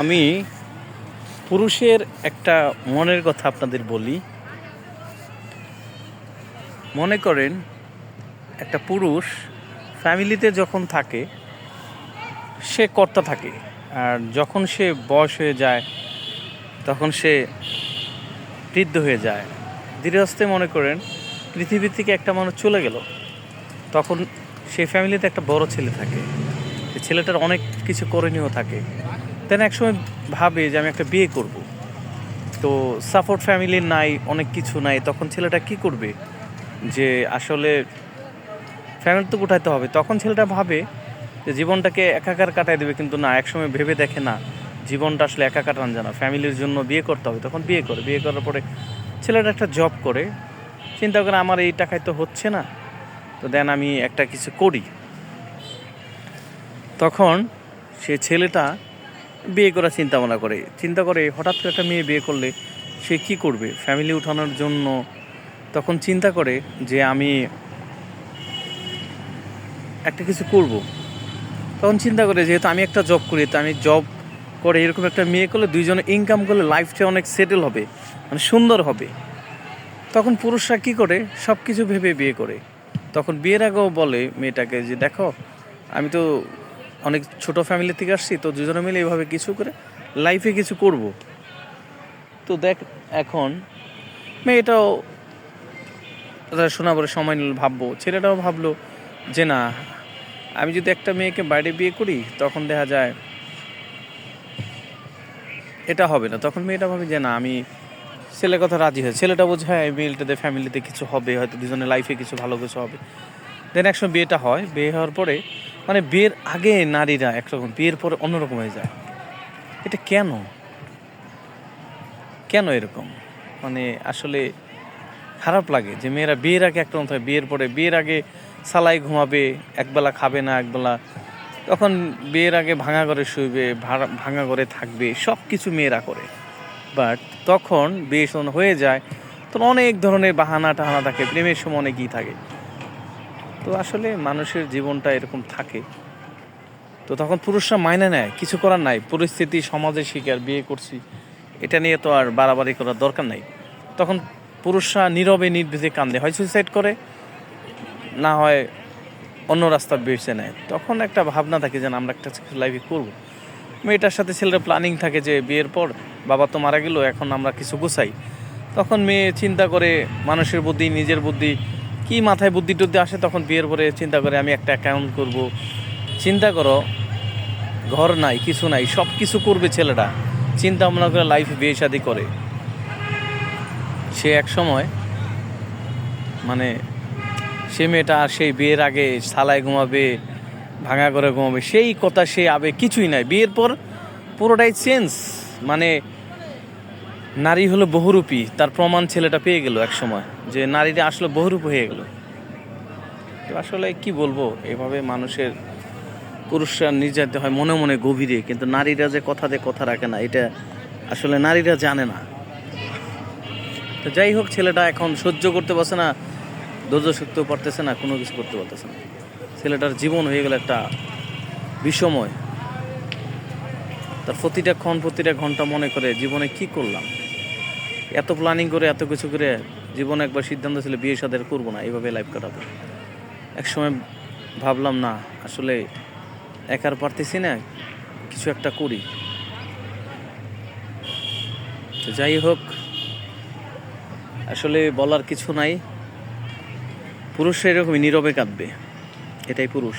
আমি পুরুষের একটা মনের কথা আপনাদের বলি। মনে করেন, একটা পুরুষ ফ্যামিলিতে যখন থাকে, সে কর্তা থাকে। আর যখন সে বয়স হয়ে যায়, তখন সে বৃদ্ধ হয়ে যায়। আস্তে মনে করেন, পৃথিবী থেকে একটা মানুষ চলে গেল। তখন সেই ফ্যামিলিতে একটা বড় ছেলে থাকে। ছেলেটার অনেক কিছু করণীয় থাকে। দেন একসময় ভাবে যে আমি একটা বিয়ে করব। তো সাপোর্ট ফ্যামিলির নাই, অনেক কিছু নাই, তখন ছেলেটা কি করবে? যে আসলে ফ্যামিলি তো উঠাইতে হবে। তখন ছেলেটা ভাবে যে জীবনটাকে একাকার কাটাই দেবে কিন্তু না, একসময় ভেবে দেখে না, জীবনটা আসলে একা কাটান জানা ফ্যামিলির জন্য বিয়ে করতে হবে, তখন বিয়ে করে। বিয়ে করার পরে ছেলেটা একটা জব করে। চিন্তা করে আমার এই টাকায় তো হচ্ছে না, তো দেন আমি একটা কিছু করি। তখন সে ছেলেটা বিয়ে করার চিন্তা ভাবনা করে। চিন্তা করে হঠাৎ করে একটা মেয়ে বিয়ে করলে সে কি করবে? ফ্যামিলি উঠানোর জন্য তখন চিন্তা করে যে আমি একটা কিছু করব। তখন চিন্তা করে যেহেতু আমি একটা জব করি, তো আমি জব করে এরকম একটা মেয়ে করলে দুইজনে ইনকাম করলে লাইফটা অনেক সেটেল হবে মানে সুন্দর হবে। তখন পুরুষরা কি করে? সব কিছু ভেবে বিয়ে করে। তখন বিয়ের আগেও বলে মেয়েটাকে যে, দেখো, আমি তো অনেক ছোট ফ্যামিলি থেকে আসছি, তো দুজনে মিলে এইভাবে কিছু করে লাইফে কিছু করব। তো দেখ, এখন মেয়েটাও শোনা পরে সময় নিল, ভাববো। ছেলেটাও ভাবলো যে না, আমি যদি একটা মেয়েকে বাইরে বিয়ে করি, তখন দেখা যায় এটা হবে না। তখন মেয়েটা ভাবে যে না, আমি ছেলের কথা রাজি হয়, ছেলেটা বোঝে হ্যাঁ এই মেয়েটাদের ফ্যামিলিতে কিছু হবে, হয়তো দুজনের লাইফে কিছু ভালো কিছু হবে। দেন একসময় বিয়েটা হয়, বিয়ে হওয়ার পরে মানে বিয়ের আগে নারীরা একরকম, বিয়ের পরে অন্যরকম হয়ে যায়। এটা কেন? কেন এরকম? মানে আসলে খারাপ লাগে যে মেয়েরা বিয়ের আগে একরকম থাকে, বিয়ের পরে, বিয়ের আগে সালাই ঘুমাবে, একবেলা খাবে না, একবেলা তখন বিয়ের আগে ভাঙা ঘরে শুইবে ভাঙা ঘরে থাকবে সব কিছু মেয়েরা করে। বাট তখন বিয়ে হয়ে যায়, তখন অনেক ধরনের বাহানা টাহানা থাকে, প্রেমের সময় অনেকই থাকে। তো আসলে মানুষের জীবনটা এরকম থাকে। তো তখন পুরুষরা মাইনে নেয়, কিছু করার নাই। পরিস্থিতি, সমাজের শিকার, বিয়ে করছি, এটা নিয়ে তো আর বাড়াবাড়ি করার দরকার নাই। তখন পুরুষরা নীরবে নির্বিধে কান্দে, হয় সুইসাইড করে, না হয় অন্য রাস্তা বেছে নেয়। তখন একটা ভাবনা থাকে যে আমরা একটা লাইফে করব। মেয়েটার সাথে ছেলের প্ল্যানিং থাকে যে, বিয়ের পর বাবা তো মারা গেল, এখন আমরা কিছু গুছাই। তখন মেয়ে চিন্তা করে, মানুষের বুদ্ধি, নিজের বুদ্ধি কি মাথায় বুদ্ধি টুদ্ধি আসে তখন বিয়ের পরে চিন্তা করে আমি একটা অ্যাকাউন্ট করব। চিন্তা করো, ঘর নাই, কিছু নাই সব কিছু করবে ছেলেটা। চিন্তা ভাবনা করে লাইফে বিয়ে শাদি করে। সে এক সময় মানে সে মেয়েটা আর সেই বিয়ের আগে সালায় ঘুমাবে, ভাঙা করে ঘুমাবে, সেই কথা সে আবে কিছুই নাই। বিয়ের পর পুরোটাই চেঞ্জ মানে নারী হলো বহুরূপী, তার প্রমাণ ছেলেটা পেয়ে গেল এক সময় যে নারীটা আসলে বহুরূপ হয়ে গেল। তো আসলে কি বলব, এভাবে মানুষের পুরুষরা নির্যাতিত হয় মনে মনে গভীরে, কিন্তু নারীরা যে কথাতে কথা রাখে না, এটা আসলে নারীরা জানে না। তো যাই হোক, ছেলেটা এখন সহ্য করতে পারছে না ধৈর্য শক্তি পারতেছে না, কোনো কিছু করতে পারতেছে না। ছেলেটার জীবন হয়ে গেল একটা বিষময় তার প্রতিটা ক্ষণ, প্রতিটা ঘণ্টা মনে করে জীবনে কি করলাম? এত প্ল্যানিং করে, এত কিছু করে জীবনে একবার সিদ্ধান্ত ছিল বিয়ে সাদের করব না, এইভাবে লাইফ কাটাবো। একসময় ভাবলাম, না, আসলে একার পারতেছি না, কিছু একটা করি। তো যাই হোক, আসলে বলার কিছু নাই। পুরুষরা এরকমই, নীরবে কাঁদবে। এটাই পুরুষ।